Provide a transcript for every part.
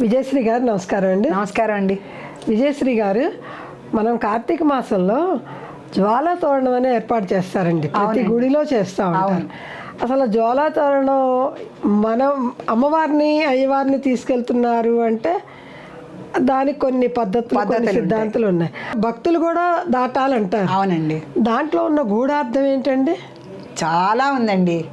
విజయశ్రీ గారు నమస్కారం అండి. నమస్కారం అండి. విజయశ్రీ గారు మనం కార్తీక మాసంలో జ్వాలా తోరణం అనే ఏర్పాటు చేస్తారండి. ప్రతి. గుడిలో చేస్తూ ఉంటారు. అసలు జ్వాలా తోరణం మనం అమ్మవారిని అయ్యవారిని తీసుకెళ్తున్నారు అంటే దానికి కొన్ని పద్ధతులు కొన్ని. సిద్ధాంతాలు ఉన్నాయి. భక్తులు కూడా దాటాలంటారు. అవునండి. దాంట్లో ఉన్న గూఢార్థం ఏంటండి? చాలా ఉందండి.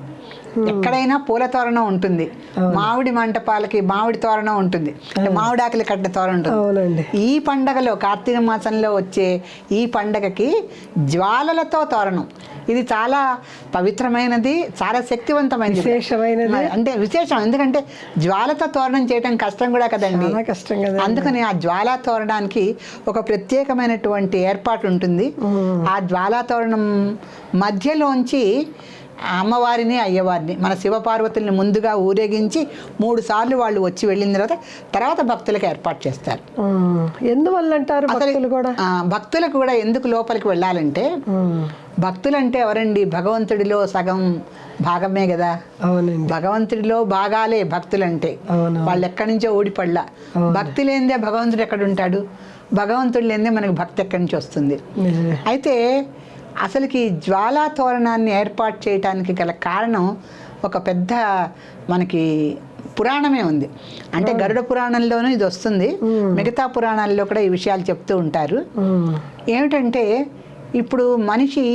ఎక్కడైనా పూల తోరణం ఉంటుంది. మామిడి మంటపాలకి మామిడి తోరణం ఉంటుంది. మామిడి ఆకలి కట్టిన తోరణం ఉంటుంది. ఈ పండగలో కార్తీక మాసంలో వచ్చే ఈ పండగకి జ్వాలలతో తోరణం. ఇది చాలా పవిత్రమైనది చాలా శక్తివంతమైనది. విశేషమైనది. అంటే విశేషం. ఎందుకంటే జ్వాలతో తోరణం చేయడం కష్టం కూడా కదండి. కష్టం కదా అందుకని ఆ జ్వాలా తోరణానికి ఒక ప్రత్యేకమైనటువంటి ఏర్పాటు ఉంటుంది. ఆ జ్వాలా తోరణం మధ్యలోంచి అమ్మవారిని అయ్యవారిని. మన శివపార్వతుల్ని ముందుగా ఊరేగించి మూడు సార్లు వాళ్ళు వచ్చి వెళ్ళిన తర్వాత తర్వాత భక్తులకు ఏర్పాటు చేస్తారు. ఎందువల్ల అంటారు భక్తులు కూడా? భక్తులకు కూడా ఎందుకు లోపలికి వెళ్ళాలంటే ఉమ్. భక్తులంటే ఎవరండి? భగవంతుడిలో సగం భాగమే కదా. భగవంతుడిలో భాగాలే భక్తులంటే. అవును వాళ్ళు ఎక్కడి నుంచో ఊడిపడలా. భక్తి లేనిదే భగవంతుడు ఎక్కడ ఉంటాడు భగవంతుడు లేనిదే మనకు భక్తి ఎక్కడి నుంచి వస్తుంది? అయితే అసలుకి జ్వాలా తోరణాన్ని ఏర్పాటు చేయడానికి గల కారణం ఒక పెద్ద మనకి పురాణమే ఉంది. అంటే గరుడ పురాణంలోనూ ఇది వస్తుంది. మిగతా పురాణాల్లో కూడా ఈ విషయాలు చెప్తూ ఉంటారు. ఏమిటంటే ఇప్పుడు మనిషి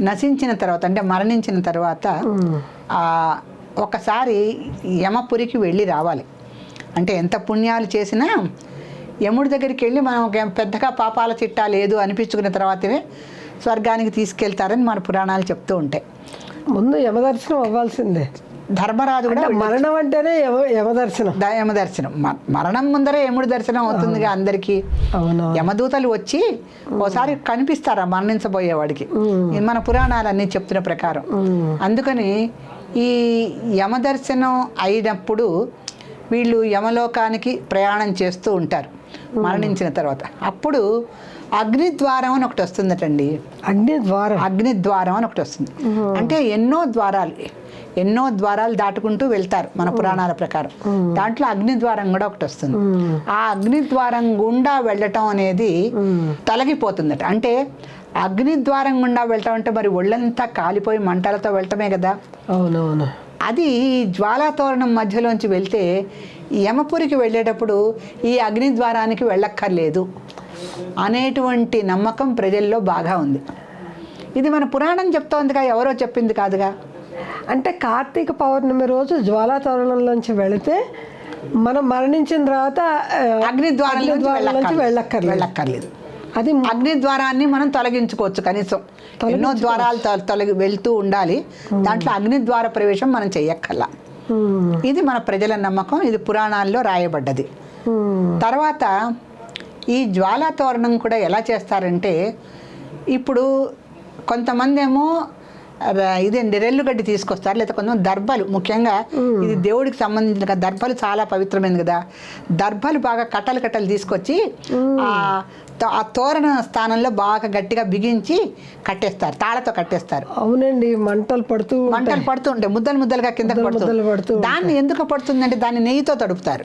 నశించిన తర్వాత అంటే మరణించిన తర్వాత ఒకసారి యమపురికి వెళ్ళి రావాలి. అంటే ఎంత పుణ్యాలు చేసినా యముడి దగ్గరికి వెళ్ళి మనం పెద్దగా పాపాల చిట్టా లేదు అనిపించుకున్న తర్వాతనే స్వర్గానికి తీసుకెళ్తారని మన పురాణాలు చెప్తూ ఉంటాయి. ముందు యమదర్శనం అవ్వాల్సిందే. ధర్మరాజు కూడా మరణం అంటేనే యమ యమదర్శనం. ద- యమ దర్శనం మ- మరణం ముందరే యముడి దర్శనం అవుతుందిగా అందరికీ. యమదూతలు వచ్చి ఓసారి కనిపిస్తారా మరణించబోయేవాడికి మన పురాణాలన్నీ చెప్తున్న ప్రకారం. అందుకని ఈ యమదర్శనం అయినప్పుడు వీళ్ళు యమలోకానికి ప్రయాణం చేస్తూ ఉంటారు. మరణించిన తర్వాత. అప్పుడు అగ్నిద్వారం అని ఒకటి వస్తుందటండి. అగ్ని ద్వారం అగ్నిద్వారం అని ఒకటి వస్తుంది. అంటే ఎన్నో ద్వారాలు ఎన్నో ద్వారాలు దాటుకుంటూ వెళ్తారు మన పురాణాల ప్రకారం. దాంట్లో అగ్నిద్వారం కూడా ఒకటి వస్తుంది. ఆ అగ్నిద్వారం గుండా వెళ్ళటం అనేది. తొలగిపోతుందట. అంటే అగ్నిద్వారం గుండా వెళ్ళటం అంటే మరి ఒళ్ళంతా కాలిపోయి మంటలతో వెళ్ళటమే కదా? అవునవును. అది జ్వాలాతోరణం మధ్యలోంచి వెళ్తే యమపురికి వెళ్ళేటప్పుడు ఈ అగ్నిద్వారానికి వెళ్ళక్కర్లేదు. అనేటువంటి నమ్మకం ప్రజల్లో బాగా ఉంది. ఇది మన పురాణం చెప్తోందిగా ఎవరో చెప్పింది కాదుగా? అంటే కార్తీక పౌర్ణమి రోజు జ్వాలా తోరణంలోంచి వెళితే మనం మరణించిన తర్వాత అగ్నిద్వారంలోంచి వెళ్ళక్కర్లేదు. వెళ్ళక్కర్లేదు. అది అగ్నిద్వారాన్ని మనం తొలగించుకోవచ్చు కనీసం. ఎన్నో ద్వారాలు తొలగి వెళ్తూ ఉండాలి. దాంట్లో అగ్నిద్వార ప్రవేశం మనం చెయ్యక్కర్లా. ఉమ్. ఇది మన ప్రజల నమ్మకం ఇది పురాణాల్లో రాయబడ్డది. తర్వాత ఈ జ్వాలా తోరణం కూడా ఎలా చేస్తారంటే ఇప్పుడు కొంతమంది ఏమో ర- ఇదేంటి రెల్లుగడ్డి తీసుకొస్తారు లేదా కొంతమంది దర్భలు ముఖ్యంగా ఇది దేవుడికి సంబంధించిన దర్భలు చాలా పవిత్రమైనది కదా దర్భలు బాగా కట్టలు కట్టలు తీసుకొచ్చి ఆ తోరణ స్థానంలో బాగా గట్టిగా బిగించి కట్టేస్తారు తాళతో కట్టేస్తారు. అవునండి మంటలు పడుతూ. మంటలు పడుతూ ఉంటాయి ముద్దలు ముద్దలుగా కింద పడుతూ దాన్ని ఎందుకు పడుతుందంటే దాన్ని నెయ్యితో తడుపుతారు.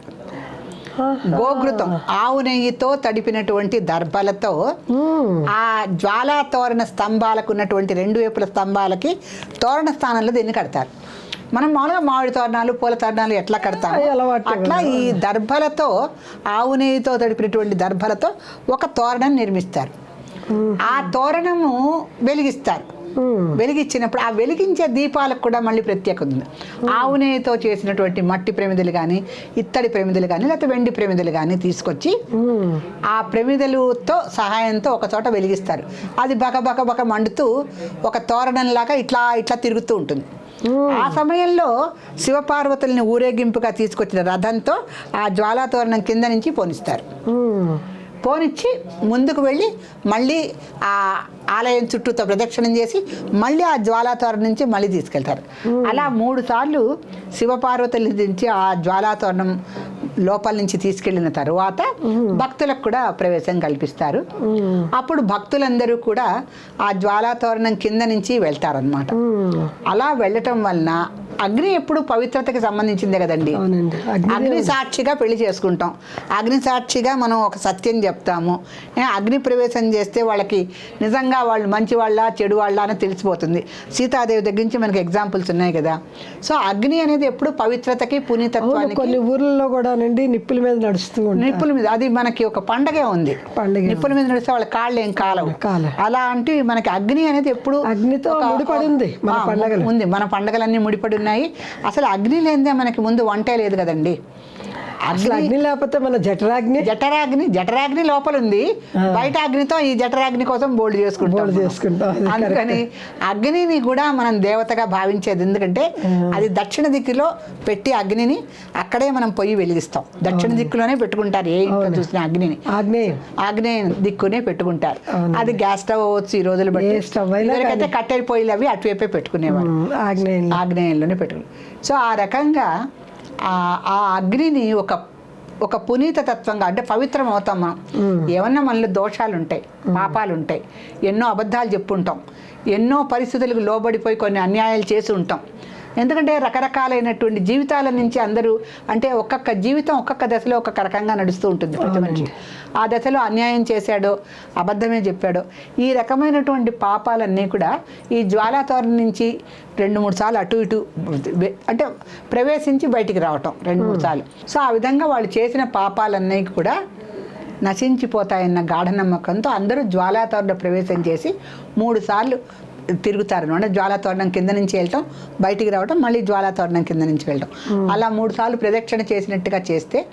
గోఘృతం ఆవు నెయ్యితో తడిపినటువంటి దర్భలతో. ఆ జ్వాలా తోరణ స్తంభాలకు ఉన్నటువంటి రెండు వైపుల స్తంభాలకి తోరణ స్థానంలో దీన్ని కడతారు. మనం మామూలుగా మామిడి తోరణాలు పూల తోరణాలు ఎట్లా అలవాటే అట్లా ఈ దర్భలతో ఆవు నెయ్యితో తడిపినటువంటి దర్భలతో ఒక తోరణం నిర్మిస్తారు. ఆ తోరణము వెలిగిస్తారు. వెలిగించినప్పుడు ఆ వెలిగించే దీపాలకు కూడా మళ్ళీ ప్రత్యేకత ఉంది. ఆవునేతో చేసినటువంటి మట్టి ప్రమిదలు కానీ ఇత్తడి ప్రమిదలు కానీ లేకపోతే వెండి ప్రమిదలు కానీ తీసుకొచ్చి ఆ ప్రమిదలుతో సహాయంతో ఒక చోట వెలిగిస్తారు. అది బక బక బక మండుతూ ఒక తోరణంలాగా ఇట్లా ఇట్లా తిరుగుతూ ఉంటుంది. ఆ సమయంలో శివపార్వతుల్ని ఊరేగింపుగా తీసుకొచ్చిన రథంతో ఆ జ్వాలా తోరణం కింద నుంచి పోనిస్తారు. పోనిచ్చి ముందుకు వెళ్ళి మళ్ళీ ఆ ఆలయం చుట్టూతో ప్రదక్షిణం చేసి మళ్ళీ ఆ జ్వాలాతోరణం నుంచి మళ్ళీ తీసుకెళ్తారు. అలా మూడు సార్లు శివపార్వతుల నుంచి ఆ జ్వాలాతోరణం లోపల నుంచి తీసుకెళ్ళిన తరువాత భక్తులకు కూడా ప్రవేశం కల్పిస్తారు. అప్పుడు భక్తులందరూ కూడా ఆ జ్వాలాతోరణం కింద నుంచి వెళ్తారనమాట. అలా వెళ్ళటం వలన అగ్ని ఎప్పుడు పవిత్రతకి సంబంధించిందే కదండి. అగ్ని సాక్షిగా పెళ్ళి చేసుకుంటాం. అగ్ని సాక్షిగా మనం ఒక సత్యం చెప్తాము. అగ్ని ప్రవేశం చేస్తే వాళ్ళకి నిజంగా వాళ్ళు మంచి వాళ్ళ చెడు వాళ్ళ అని తెలిసిపోతుంది. సీతాదేవి దగ్గర నుంచి మనకి ఎగ్జాంపుల్స్ ఉన్నాయి కదా. సో అగ్ని అనేది ఎప్పుడు పవిత్రతకి పునీతత్వానికి కొన్ని ఊర్లలో కూడా నుండి నిప్పుల మీద నడుస్తూ నిప్పుల మీద అది మనకి ఒక పండగే ఉంది. పండుగ నిప్పుల మీద నడిస్తే వాళ్ళ కాళ్ళు ఏం కాలవు. కాలవు. అలా అంటే మనకి అగ్ని అనేది ఎప్పుడు అగ్నితో ముడిపడి ఉంది మన పండగలు. ఉంది. మన పండగలన్నీ ముడిపడి ఉన్నాయి. అసలు అగ్ని లేనిదే మనకి ముందు వంటే లేదు కదండి. అసలు అగ్ని లేకపోతే మన జఠరాగ్ని? జఠరాగ్ని జఠరాగ్ని లోపల ఉంది బయట అగ్నితో ఈ జఠరాగ్ని కోసం బోల్డ్ చేసుకుంటాం. చేసుకుంటాం, అది అందుకని అగ్నిని కూడా మనం దేవతగా భావించేది. ఎందుకంటే అది దక్షిణ దిక్కులో పెట్టి అగ్నిని అక్కడే మనం పొయ్యి వెలిగిస్తాం. దక్షిణ దిక్కులోనే పెట్టుకుంటారు. ఏ ఇంట్లో చూసిన అగ్నిని. ఆగ్నేయం. ఆగ్నేయ దిక్కునే పెట్టుకుంటారు. అది గ్యాస్ స్టవ్ అవ్వచ్చు ఈ రోజులు బట్టి కట్టెల పొయ్యిలు అవి అటువైపే పెట్టుకునేవారు ఆగ్నేయం ఆగ్నేయంలోనే పెట్టుకుని. సో ఆ రకంగా ఆ అగ్నిని ఒక ఒక పునీత తత్వంగా అంటే పవిత్రం అవుతాం మనం ఏమన్నా మనలో దోషాలు ఉంటాయి పాపాలు ఉంటాయి ఎన్నో అబద్ధాలు చెప్పుంటాం. ఎన్నో పరిస్థితులకు లోబడిపోయి కొన్ని అన్యాయాలు చేసి ఉంటాం. ఎందుకంటే రకరకాలైనటువంటి జీవితాల నుంచి అందరూ అంటే ఒక్కొక్క జీవితం ఒక్కొక్క దశలో ఒక్కొక్క రకంగా నడుస్తూ ఉంటుంది ప్రతి మనిషి. ఆ దశలో అన్యాయం చేశాడో అబద్ధమే చెప్పాడో ఈ రకమైనటువంటి పాపాలన్నీ కూడా ఈ జ్వాలాతోరణం నుంచి రెండు మూడు సార్లు అటు ఇటు అంటే ప్రవేశించి బయటికి రావటం రెండు మూడు సార్లు. సో ఆ విధంగా వాళ్ళు చేసిన పాపాలన్నీ కూడా నశించిపోతాయన్న గాఢ నమ్మకంతో అందరూ జ్వాలాతోరణ ప్రవేశం చేసి మూడు సార్లు తిరుగుతారు అంటే జ్వాలాతోరణం కింద నుంచి వెళ్ళటం బయటికి రావటం మళ్ళీ జ్వాలాతోరణం కింద నుంచి వెళ్ళటం. అలా మూడు సార్లు ప్రదక్షిణ చేసినట్టుగా చేస్తే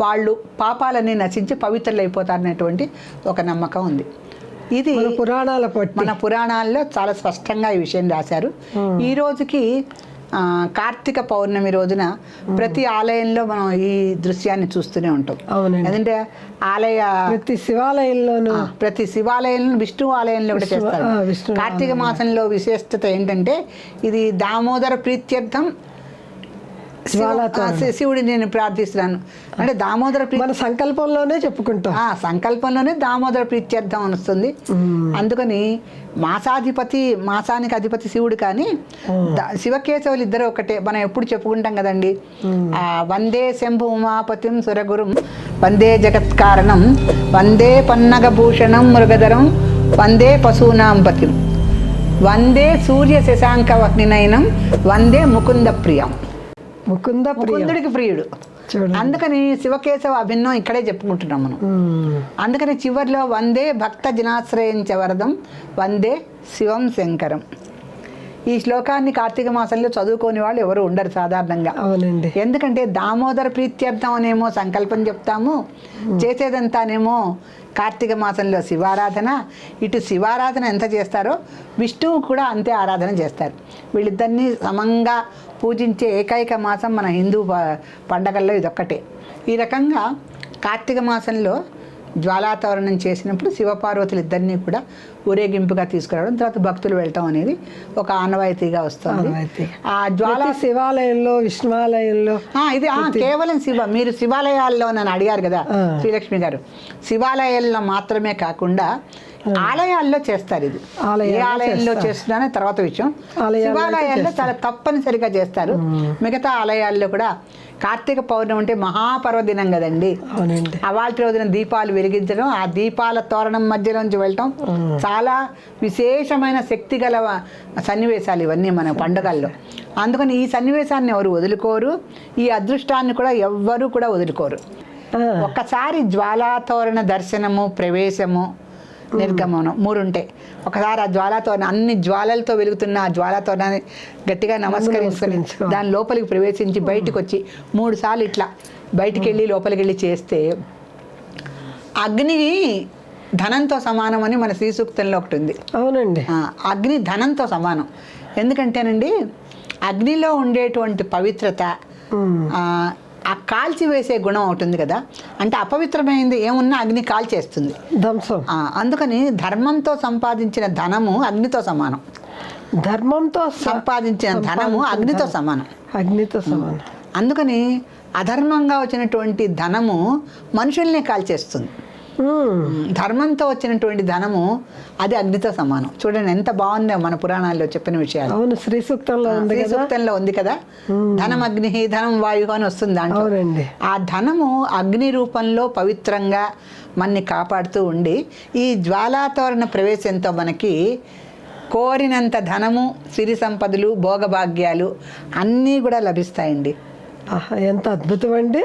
వాళ్ళు పాపాలన్నీ నశించి పవిత్రులు అయిపోతారనేటువంటి ఒక నమ్మకం ఉంది. ఇది పురాణాల మన పురాణాల్లో చాలా స్పష్టంగా ఈ విషయం రాశారు. ఈ రోజుకి కార్తీక పౌర్ణమి రోజున ప్రతి ఆలయంలో మనం ఈ దృశ్యాన్ని చూస్తూనే ఉంటాం. ఎందుకంటే ఆలయ ప్రతి శివాలయంలోనూ ప్రతి శివాలయంలో విష్ణు ఆలయంలో కూడా చేస్తారు. కార్తీక మాసంలో విశిష్టత ఏంటంటే ఇది దామోదర ప్రీత్యర్థం శివ- ఆ, శి- శివుడిని నేను ప్రార్థిస్తున్నాను. అంటే దామోదర మన సంకల్పంలోనే చెప్పుకుంటాం. ఆ సంకల్పంలోనే దామోదర ప్రీత్యర్థం అని వస్తుంది అందుకని మాసాధిపతి మాసానికి అధిపతి శివుడు కానీ శివకేశవులు ఇద్దరు ఒకటే. మనం ఎప్పుడు చెప్పుకుంటాం కదండి. ఆ వందే శంభు ఉమాపతిం సురగురుం. వందే జగత్కారణం వందే పన్నగభూషణం మృగధరం. వందే పశూనాం పతిం. వందే సూర్య శశాంక వహ్నినయనం వందే ముకుంద ప్రియం. ముకుంద ముకుందుడికి ప్రియుడు. అందుకని శివకేశవ అభిన్నం ఇక్కడే చెప్పుకుంటున్నాం మనం. అందుకని చివరిలో వందే భక్త జనాశ్రయించ వరదం వందే శివం శంకరం. ఈ శ్లోకాన్ని కార్తీక మాసంలో చదువుకోని వాళ్ళు ఎవరు ఉండరు సాధారణంగా. అవునండి. ఎందుకంటే దామోదర ప్రీత్యర్థం అనేమో సంకల్పం చెప్తాము. చేసేదంతానేమో కార్తీక మాసంలో శివారాధన. ఇటు శివారాధన ఎంత చేస్తారో విష్ణువు కూడా అంతే ఆరాధన చేస్తారు. వీళ్ళిద్దరినీ సమంగా పూజించే ఏకైక మాసం మన హిందూ పండగల్లో ఇదొక్కటే ఈ రకంగా కార్తీక మాసంలో జ్వాలాతోరణం చేసినప్పుడు శివపార్వతులు ఇద్దరిని కూడా ఊరేగింపుగా తీసుకురావడం తర్వాత భక్తులు వెళ్ళటం అనేది ఒక ఆనవాయితీగా వస్తుంది. ఆ జ్వాల శివాలయంలో విష్ణువాలయంలో ఇది కేవలం శివ మీరు శివాలయాల్లో నన్ను అడిగారు కదా. శ్రీలక్ష్మి గారు శివాలయాల్లో మాత్రమే కాకుండా ఆలయాల్లో చేస్తారు ఇది. ఏ ఆలయాల్లో ఆలయంలో చేస్తున్నారో తర్వాత విషయం. శివాలయాల్లో చాలా తప్పనిసరిగా చేస్తారు. మిగతా ఆలయాల్లో కూడా కార్తీక పౌర్ణమి అంటే మహాపర్వదినం కదండి. అవాల్టి రోజున దీపాలు వెలిగించడం ఆ దీపాల తోరణం మధ్యలోంచి వెళ్ళటం చాలా విశేషమైన శక్తి గల సన్నివేశాలు ఇవన్నీ మన పండుగల్లో. అందుకని ఈ సన్నివేశాన్ని ఎవరు వదులుకోరు ఈ అదృష్టాన్ని కూడా ఎవ్వరూ కూడా వదులుకోరు. ఒక్కసారి జ్వాలాతోరణ దర్శనము ప్రవేశము నిర్గమనం. మూడు ఉంటాయి ఒకసారి ఆ జ్వాలాతోరణ అన్ని జ్వాలలతో వెలుగుతున్న ఆ జ్వాలాతోరణాన్ని గట్టిగా నమస్కరించుకొని నమస్కరించుకో. దాని లోపలికి ప్రవేశించి బయటకు వచ్చి మూడు సార్లు ఇట్లా బయటికి వెళ్ళి లోపలికి వెళ్ళి చేస్తే అగ్ని ధనంతో సమానం అని మన శ్రీ సూక్తంలో ఒకటి ఉంది అవునండి అగ్ని ధనంతో సమానం. ఎందుకంటేనండి అగ్నిలో ఉండేటువంటి పవిత్రత ఆ, కాల్చి వేసే గుణం ఒకటి ఉంది కదా అంటే అపవిత్రమైంది ఏమున్నా అగ్ని కాల్చేస్తుంది. ధ్వంసం. అందుకని ధర్మంతో సంపాదించిన ధనము అగ్నితో సమానం. ధర్మంతో సంపాదించిన ధనము అగ్నితో సమానం. అగ్నితో సమానం. అందుకని అధర్మంగా వచ్చినటువంటి ధనము మనుషుల్ని కాల్చేస్తుంది. ధర్మంతో వచ్చినటువంటి ధనము అది అగ్నితో సమానం. చూడండి ఎంత బాగుందో మన పురాణాల్లో చెప్పిన విషయాలు. అవును శ్రీ సూక్తంలో ఉంది శ్రీ సూక్తంలో ఉంది కదా? ధనం అగ్ని ధనం వాయు అని వస్తుంది దాంట్లో. ఆ ధనము అగ్ని రూపంలో పవిత్రంగా మనని కాపాడుతూ ఉండి ఈ జ్వాలాతోరణ ప్రవేశంతో మనకి కోరినంత ధనము సిరి సంపదలు భోగభాగ్యాలు అన్నీ కూడా లభిస్తాయండి. ఆహా, ఎంత అద్భుతం అండి